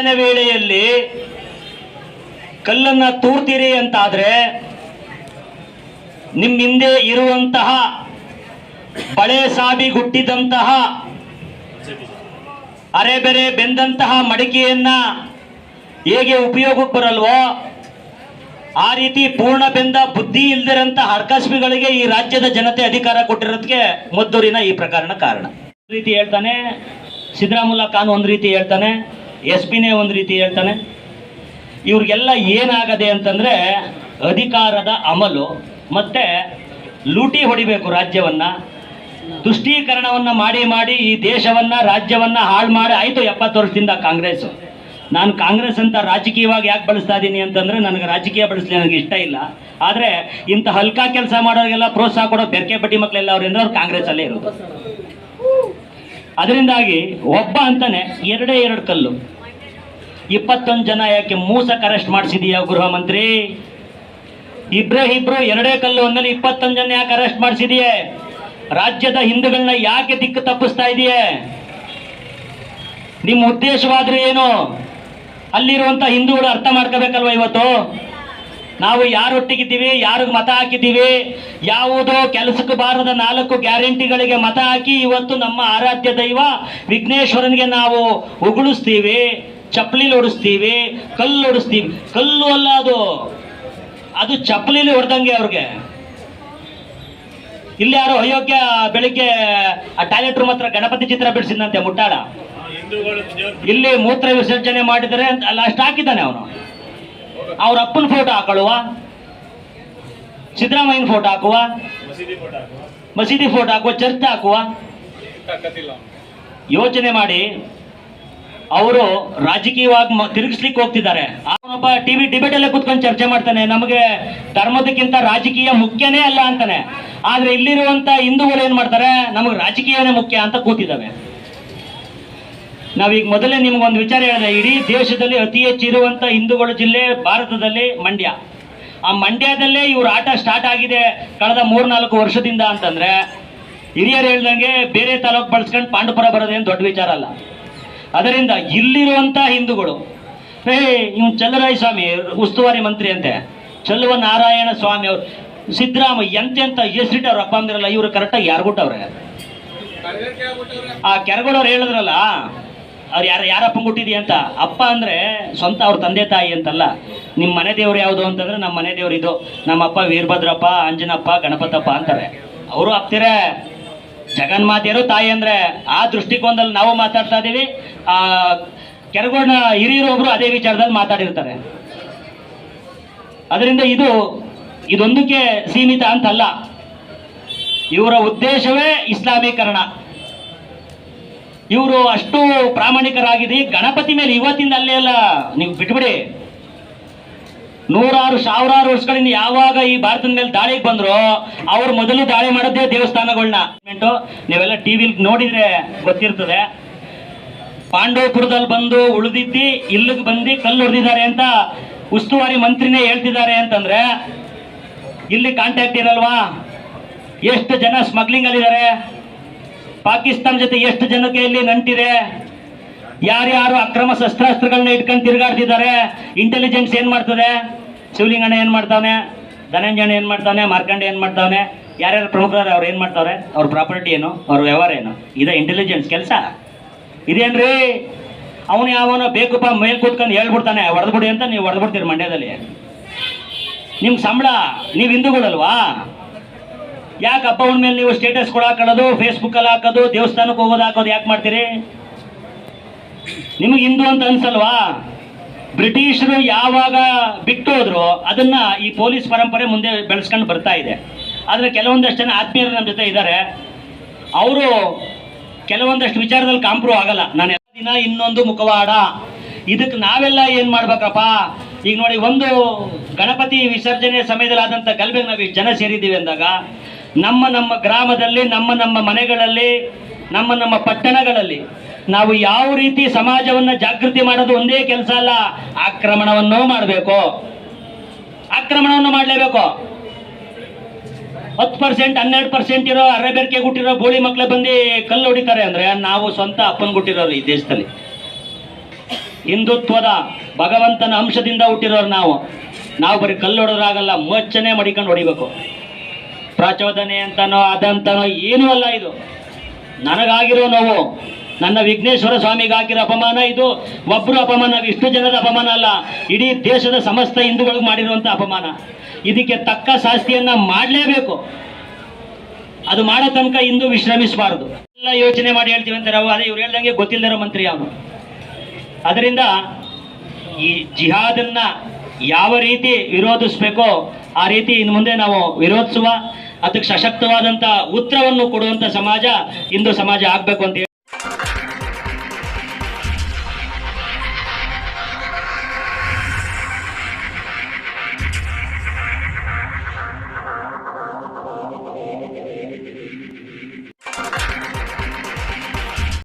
ವಿಸರ್ಜನೆ ವೇಳೆಯಲ್ಲಿ ಕಲ್ಲನ್ನ ತೂರ್ತೀರಿ ಅಂತಾದ್ರೆ ನಿಮ್ಮ ಹಿಂದೆ ಇರುವಂತಹ ಬಳೆ ಸಾಬಿ ಗುಟ್ಟಿದಂತಹ ಅರೆಬೆರೆ ಬೆಂದಂತಹ ಮಡಿಕೆಯನ್ನ ಹೇಗೆ ಉಪಯೋಗಕ್ಕೆ ಬರಲ್ವೋ ಆ ರೀತಿ ಪೂರ್ಣ ಬೆಂದ ಬುದ್ಧಿ ಇಲ್ದಿರಂತ ಹರ್ಕಸ್ಮಿಗಳಿಗೆ ಈ ರಾಜ್ಯದ ಜನತೆ ಅಧಿಕಾರ ಕೊಟ್ಟಿರೋದಕ್ಕೆ ಮದ್ದೂರಿನ ಈ ಪ್ರಕರಣ ಕಾರಣ. ರೀತಿ ಹೇಳ್ತಾನೆ ಸಿದ್ದರಾಮುಲ್ಲಾ ಖಾನ್ ಒಂದು ರೀತಿ ಹೇಳ್ತಾನೆ ಎಸ್ ಪಿನೇ ಒಂದು ರೀತಿ ಹೇಳ್ತಾನೆ. ಇವ್ರಿಗೆಲ್ಲ ಏನಾಗದೆ ಅಂತಂದ್ರೆ ಅಧಿಕಾರದ ಅಮಲು ಮತ್ತೆ ಲೂಟಿ ಹೊಡಿಬೇಕು ರಾಜ್ಯವನ್ನ. ತುಷ್ಟೀಕರಣವನ್ನ ಮಾಡಿ ಮಾಡಿ ಈ ದೇಶವನ್ನ, ರಾಜ್ಯವನ್ನ ಹಾಳು ಮಾಡಿ ಆಯಿತು ಎಪ್ಪತ್ತು ವರ್ಷದಿಂದ ಕಾಂಗ್ರೆಸ್. ನಾನು ಕಾಂಗ್ರೆಸ್ ಅಂತ ರಾಜಕೀಯವಾಗಿ ಯಾಕೆ ಬಳಸ್ತಾ ಇದ್ದೀನಿ ಅಂತಂದ್ರೆ ನನಗೆ ರಾಜಕೀಯ ಬಳಸಲಿ ನನಗೆ ಇಷ್ಟ ಇಲ್ಲ. ಆದರೆ ಇಂಥ ಹಲ್ಕಾ ಕೆಲಸ ಮಾಡೋರಿಗೆಲ್ಲ ಪ್ರೋತ್ಸಾಹ ಕೊಡೋ ಬೆರಕೆ ಬಡ್ಡಿ ಮಕ್ಕಳೆಲ್ಲ ಅವ್ರಿಂದ ಅವ್ರು ಕಾಂಗ್ರೆಸ್ ಅಲ್ಲೇ ಇರೋದು. ಅದರಿಂದಾಗಿ ಒಬ್ಬ ಅಂತಾನೆ ಎರಡೇ ಎರಡು ಕಲ್ಲು. ಇಪ್ಪತ್ತೊಂದು ಜನ ಯಾಕೆ ಮೂಸಕ್ಕೆ ಅರೆಸ್ಟ್ ಮಾಡಿಸಿದೀಯಾ ಗೃಹ ಮಂತ್ರಿ? ಇಬ್ರೇ ಇಬ್ರು ಎರಡೇ ಕಲ್ಲು ಅಂದಮೇಲೆ ಇಪ್ಪತ್ತೊಂದು ಜನ ಯಾಕೆ ಅರೆಸ್ಟ್ ಮಾಡಿಸಿದೆಯೇ? ರಾಜ್ಯದ ಹಿಂದೂಗಳನ್ನ ಯಾಕೆ ದಿಕ್ಕು ತಪ್ಪಿಸ್ತಾ ಇದೆಯೇ? ನಿಮ್ಮ ಉದ್ದೇಶವಾದ್ರೆ ಏನು? ಅಲ್ಲಿರುವಂತ ಹಿಂದೂಗಳು ಅರ್ಥ ಮಾಡ್ಕೋಬೇಕಲ್ವ ಇವತ್ತು? ನಾವು ಯಾರೊಟ್ಟಿಗಿದ್ದೀವಿ ಯಾರಿಗೆ ಮತ ಹಾಕಿದ್ದೀವಿ ಯಾವುದೋ ಕೆಲಸಕ್ಕೆ ಬಾರದ ನಾಲ್ಕು ಗ್ಯಾರಂಟಿಗಳಿಗೆ ಮತ ಹಾಕಿ ಇವತ್ತು ನಮ್ಮ ಆರಾಧ್ಯ ದೈವ ವಿಘ್ನೇಶ್ವರನಿಗೆ ನಾವು ಉಗುಳಿಸ್ತೀವಿ ಚಪ್ಪಲಿಲಿ ಹೊಡಿಸ್ತೀವಿ ಕಲ್ಲು ಹೊಡಿಸ್ತೀವಿ ಕಲ್ಲು ಅಲ್ಲ ಅದು ಅದು ಚಪ್ಪಲಿಲಿ ಹೊಡೆದಂಗೆ ಅವ್ರಿಗೆ. ಇಲ್ಲಿ ಯಾರು ಅಯೋಗ್ಯ ಬೆಳಿಗ್ಗೆ ಆ ಟಾಯ್ಲೆಟ್ ರೂಮ್ ಹತ್ರ ಗಣಪತಿ ಚಿತ್ರ ಬಿಡಿಸಿದಂತೆ ಮುಟ್ಟಾಳ. ಇಲ್ಲಿ ಮೂತ್ರ ವಿಸರ್ಜನೆ ಮಾಡಿದರೆ ಅಂತ ಲಾಸ್ಟ್ ಹಾಕಿದ್ದಾನೆ ಅವನು. ಅವ್ರ ಅಪ್ಪನ ಫೋಟೋ ಹಾಕೊಳ್ಳುವ. ಸಿದ್ದರಾಮಯ್ಯನ ಫೋಟೋ ಹಾಕುವ. ಮಸೀದಿ ಫೋಟೋ ಹಾಕುವ, ಚರ್ಚ್ ಹಾಕುವ. ಯೋಚನೆ ಮಾಡಿ. ಅವರು ರಾಜಕೀಯವಾಗಿ ತಿರುಗಿಸ್ಲಿಕ್ಕೆ ಹೋಗ್ತಿದ್ದಾರೆ. ಅವನೊಬ್ಬ ಟಿವಿ ಡಿಬೇಟ್ ಅಲ್ಲೇ ಕುತ್ಕೊಂಡು ಚರ್ಚೆ ಮಾಡ್ತಾನೆ. ನಮಗೆ ಧರ್ಮದಕ್ಕಿಂತ ರಾಜಕೀಯ ಮುಖ್ಯನೇ ಅಲ್ಲ ಅಂತಾನೆ. ಆದ್ರೆ ಇಲ್ಲಿರುವಂತ ಹಿಂದೂಗಳು ಏನ್ ಮಾಡ್ತಾರೆ? ನಮಗೆ ರಾಜಕೀಯನೇ ಮುಖ್ಯ ಅಂತ ಕೂತಿದ್ದಾವೆ. ನಾವೀಗ ಮೊದಲೇ ನಿಮ್ಗೊಂದು ವಿಚಾರ ಹೇಳಿದೆ, ಇಡೀ ದೇಶದಲ್ಲಿ ಅತಿ ಹೆಚ್ಚು ಇರುವಂತ ಹಿಂದೂಗಳ ಜಿಲ್ಲೆ ಭಾರತದಲ್ಲಿ ಮಂಡ್ಯ. ಆ ಮಂಡ್ಯದಲ್ಲೇ ಇವ್ರ ಆಟ ಸ್ಟಾರ್ಟ್ ಆಗಿದೆ ಕಳೆದ ಮೂರ್ನಾಲ್ಕು ವರ್ಷದಿಂದ ಅಂತಂದ್ರೆ, ಹಿರಿಯರು ಹೇಳ್ದಂಗೆ ಬೇರೆ ತಾಲೂಕು ಬಳಸ್ಕೊಂಡು ಪಾಂಡುಪುರ ಬರೋದೇನು ದೊಡ್ಡ ವಿಚಾರ ಅಲ್ಲ. ಅದರಿಂದ ಇಲ್ಲಿರುವಂತ ಹಿಂದೂಗಳು, ಹೇ ಇವ್ ಚಲ್ಲರಾಯ ಸ್ವಾಮಿ ಉಸ್ತುವಾರಿ ಮಂತ್ರಿ ಅಂತೆ ಚಲ್ಲುವ ನಾರಾಯಣ ಸ್ವಾಮಿ ಅವರು ಸಿದ್ದರಾಮ ಎಂತೆಂತ ಹೆಸರಿಟ್ಟು ಅವ್ರ, ಅಪ್ಪ ಅಂದಿರಲ್ಲ ಇವರು ಕರೆಕ್ಟಾಗಿ ಯಾರು ಕೊಟ್ಟವ್ರೆ? ಆ ಕೆರೆಗಳವ್ರು ಹೇಳಿದ್ರಲ್ಲ ಅವ್ರು ಯಾರ ಯಾರಪ್ಪ ಹುಟ್ಟಿದಿ ಅಂತ? ಅಪ್ಪ ಅಂದ್ರೆ ಸ್ವಂತ ಅವ್ರ ತಂದೆ ತಾಯಿ ಅಂತಲ್ಲ. ನಿಮ್ಮ ಮನೆ ದೇವ್ರು ಯಾವುದು ಅಂತಂದ್ರೆ ನಮ್ಮ ಮನೆ ದೇವ್ರು ಇದು. ನಮ್ಮಪ್ಪ ವೀರಭದ್ರಪ್ಪ, ಅಂಜನಪ್ಪ, ಗಣಪತಪ್ಪ ಅಂತಾರೆ. ಅವರು ಜಗನ್ ಜಗನ್ಮಾತೆಯರು ತಾಯಿ ಅಂದ್ರೆ ಆ ದೃಷ್ಟಿಕೋನದಲ್ಲಿ ನಾವು ಮಾತಾಡ್ತಾ ಇದ್ದೀವಿ. ಆ ಕೆರಗೋಣ ಹಿರಿಯರು ಒಬ್ರು ಅದೇ ವಿಚಾರದಲ್ಲಿ ಮಾತಾಡಿರ್ತಾರೆ. ಅದರಿಂದ ಇದು, ಇದೊಂದಕ್ಕೆ ಸೀಮಿತ ಅಂತಲ್ಲ. ಇವರ ಉದ್ದೇಶವೇ ಇಸ್ಲಾಮೀಕರಣ. ಇವರು ಅಷ್ಟು ಪ್ರಾಮಾಣಿಕರಾಗಿದೆ ಗಣಪತಿ ಮೇಲೆ ಇವತ್ತಿಂದ ಅಲ್ಲೇ ಅಲ್ಲ, ನೀವು ಬಿಟ್ಬಿಡಿ. ನೂರಾರು, ಸಾವಿರಾರು ವರ್ಷಗಳಿಂದ ಯಾವಾಗ ಈ ಭಾರತದ ಮೇಲೆ ದಾಳಿಗೆ ಬಂದ್ರು, ಅವ್ರು ಮೊದಲು ದಾಳಿ ಮಾಡೋದೇ ದೇವಸ್ಥಾನಗಳನ್ನ ನೀವೆಲ್ಲ ಟಿವಿಲಿ ನೋಡಿದ್ರೆ ಗೊತ್ತಿರ್ತದೆ. ಪಾಂಡವಪುರದಲ್ಲಿ ಬಂದು ಉಳಿದಿದ್ದಿ, ಇಲ್ಲಿಗೆ ಬಂದು ಕಲ್ಲು ಹೊಡೆದಿದ್ದಾರೆ ಅಂತ ಉಸ್ತುವಾರಿ ಮಂತ್ರಿನೇ ಹೇಳ್ತಿದ್ದಾರೆ ಅಂತಂದ್ರೆ, ಇಲ್ಲಿ ಕಾಂಟ್ಯಾಕ್ಟ್ ಇರಲ್ವಾ? ಎಷ್ಟು ಜನ ಸ್ಮಗ್ಲಿಂಗ್ ಅಲ್ಲಿದ್ದಾರೆ? ಪಾಕಿಸ್ತಾನ ಜೊತೆ ಎಷ್ಟು ಜನಕ್ಕೆ ಇಲ್ಲಿ ನಂಟಿದೆ? ಯಾರ್ಯಾರು ಅಕ್ರಮ ಶಸ್ತ್ರಾಸ್ತ್ರಗಳನ್ನ ಇಟ್ಕೊಂಡು ತಿರುಗಾಡ್ತಿದ್ದಾರೆ? ಇಂಟೆಲಿಜೆನ್ಸ್ ಏನ್ ಮಾಡ್ತದೆ? ಶಿವಲಿಂಗಣ್ಣ ಏನ್ ಮಾಡ್ತಾನೆ? ಧನಂಜಯ ಏನ್ ಮಾಡ್ತಾನೆ? ಮಾರ್ಕಂಡ ಏನ್ ಮಾಡ್ತಾನೆ? ಯಾರ್ಯಾರು ಪ್ರಮುಖರು ಅವ್ರು ಏನ್ ಮಾಡ್ತಾರೆ ಅವ್ರ ಪ್ರಾಪರ್ಟಿ ಏನು? ಅವ್ರ ವ್ಯವಹಾರ ಏನು? ಇದೆ ಇಂಟೆಲಿಜೆನ್ಸ್ ಕೆಲಸ. ಇದೇನ್ರಿ? ಅವನು ಯಾವನೋ ಬೇಕಪ್ಪ ಮೇಲ್ ಕೂತ್ಕೊಂಡು ಹೇಳ್ಬಿಡ್ತಾನೆ. ಹೊಡೆದ್ಬಿಡಿ ಅಂತ ನೀವು ಹೊಡೆದ್ಬಿಡ್ತೀರಿ ಮಂಡ್ಯದಲ್ಲಿ. ನಿಮ್ ಸಂಬಳ, ನೀವು ಹಿಂದೂಗಳಲ್ವಾ? ಯಾಕೆ ಅಕೌಂಟ್ ಮೇಲೆ ನೀವು ಸ್ಟೇಟಸ್ ಹಾಕೊಳ್ಳೋದು ಫೇಸ್ಬುಕ್ಕಲ್ಲಿ ಹಾಕೋದು, ದೇವಸ್ಥಾನಕ್ಕೆ ಹೋಗೋದು, ಹಾಕೋದು ಯಾಕೆ ಮಾಡ್ತೀರಿ? ನಿಮಗೆ ಹಿಂದೂ ಅಂತ ಅನ್ಸಲ್ವಾ? ಬ್ರಿಟಿಷರು ಯಾವಾಗ ಬಿಟ್ಟು ಹೋದ್ರು, ಅದನ್ನ ಈ ಪೊಲೀಸ್ ಪರಂಪರೆ ಮುಂದೆ ಬೆಳೆಸ್ಕೊಂಡು ಬರ್ತಾ ಇದೆ. ಆದರೆ ಕೆಲವೊಂದಷ್ಟು ಜನ ಆತ್ಮೀಯರು ನಮ್ಮ ಜೊತೆ ಇದ್ದಾರೆ. ಅವರು ಕೆಲವೊಂದಷ್ಟು ವಿಚಾರದಲ್ಲಿ ಕಾಂಪ್ರೂವ್ ಆಗಲ್ಲ. ನಾನು ಎಲ್ಲ ದಿನ ಇನ್ನೊಂದು ಮುಖವಾಡ. ಇದಕ್ಕೆ ನಾವೆಲ್ಲ ಏನು ಮಾಡ್ಬೇಕಪ್ಪ? ಈಗ ನೋಡಿ, ಒಂದು ಗಣಪತಿ ವಿಸರ್ಜನೆ ಸಮಯದಲ್ಲಿ ಆದಂಥ ಗಲ್ಬೆಗೆ ನಾವು ಜನ ಸೇರಿದ್ದೀವಿ ಅಂದಾಗ ನಮ್ಮ ನಮ್ಮ ಗ್ರಾಮದಲ್ಲಿ, ನಮ್ಮ ನಮ್ಮ ಮನೆಗಳಲ್ಲಿ, ನಮ್ಮ ನಮ್ಮ ಪಟ್ಟಣಗಳಲ್ಲಿ ನಾವು ಯಾವ ರೀತಿ ಸಮಾಜವನ್ನ ಜಾಗೃತಿ ಮಾಡೋದು ಒಂದೇ ಕೆಲಸ ಅಲ್ಲ, ಆಕ್ರಮಣವನ್ನು ಮಾಡಬೇಕು. ಆಕ್ರಮಣವನ್ನು ಮಾಡಲೇಬೇಕು. ಹತ್ತು ಪರ್ಸೆಂಟ್ ಹನ್ನೆರಡು ಪರ್ಸೆಂಟ್ ಇರೋ ಅರೆಬೆರ್ಕೆ ಗುಟ್ಟಿರೋ ಬೋಳಿ ಮಕ್ಕಳು ಬಂದು ಕಲ್ಲು ಹೊಡಿತಾರೆ ಅಂದ್ರೆ ನಾವು ಸ್ವಂತ ಅಪ್ಪನ್ ಗುಟ್ಟಿರೋರು ಈ ದೇಶದಲ್ಲಿ. ಹಿಂದುತ್ವದ ಭಗವಂತನ ಅಂಶದಿಂದ ಹುಟ್ಟಿರೋರು ನಾವು. ನಾವು ಬರೀ ಕಲ್ಲು ಹೊಡೆದ್ರಾಗಲ್ಲ ಮೋಚನೆ ಮಡಿಕೊಂಡು ಹೊಡಿಬೇಕು. ಪ್ರಚೋದನೆ ಅಂತನೋ ಅದಂತನೋ ಏನೂ ಅಲ್ಲ ಇದು. ನನಗಾಗಿರೋ ನೋವು, ನನ್ನ ವಿಘ್ನೇಶ್ವರ ಸ್ವಾಮಿಗಾಗಿರೋ ಅಪಮಾನ ಇದು. ಒಬ್ಬರು ಅಪಮಾನ, ಇಷ್ಟು ಜನದ ಅಪಮಾನ ಅಲ್ಲ. ಇಡೀ ದೇಶದ ಸಮಸ್ತ ಹಿಂದೂಗಳಿಗೆ ಮಾಡಿರುವಂಥ ಅಪಮಾನ. ಇದಕ್ಕೆ ತಕ್ಕ ಶಾಸ್ತಿಯನ್ನು ಮಾಡಲೇಬೇಕು. ಅದು ಮಾಡೋ ತನಕ ಹಿಂದೂ ವಿಶ್ರಮಿಸಬಾರ್ದು. ಎಲ್ಲ ಯೋಚನೆ ಮಾಡಿ ಹೇಳ್ತೀವಿ ಅಂತಾರೆ ಅವು ಅದೇ, ಇವ್ರು ಹೇಳ್ದಂಗೆ ಗೊತ್ತಿಲ್ಲದಿರೋ ಮಂತ್ರಿ ಅವನು. ಅದರಿಂದ ಈ ಜಿಹಾದನ್ನ ಯಾವ ರೀತಿ ವಿರೋಧಿಸ್ಬೇಕೋ ಆ ರೀತಿ ಇನ್ನು ಮುಂದೆ ನಾವು ವಿರೋಧಿಸುವ ಅದಕ್ಕೆ ಸಶಕ್ತವಾದಂಥ ಉತ್ತರವನ್ನು ಕೊಡುವಂತ ಸಮಾಜ ಇಂದು ಸಮಾಜ ಆಗಬೇಕು ಅಂತ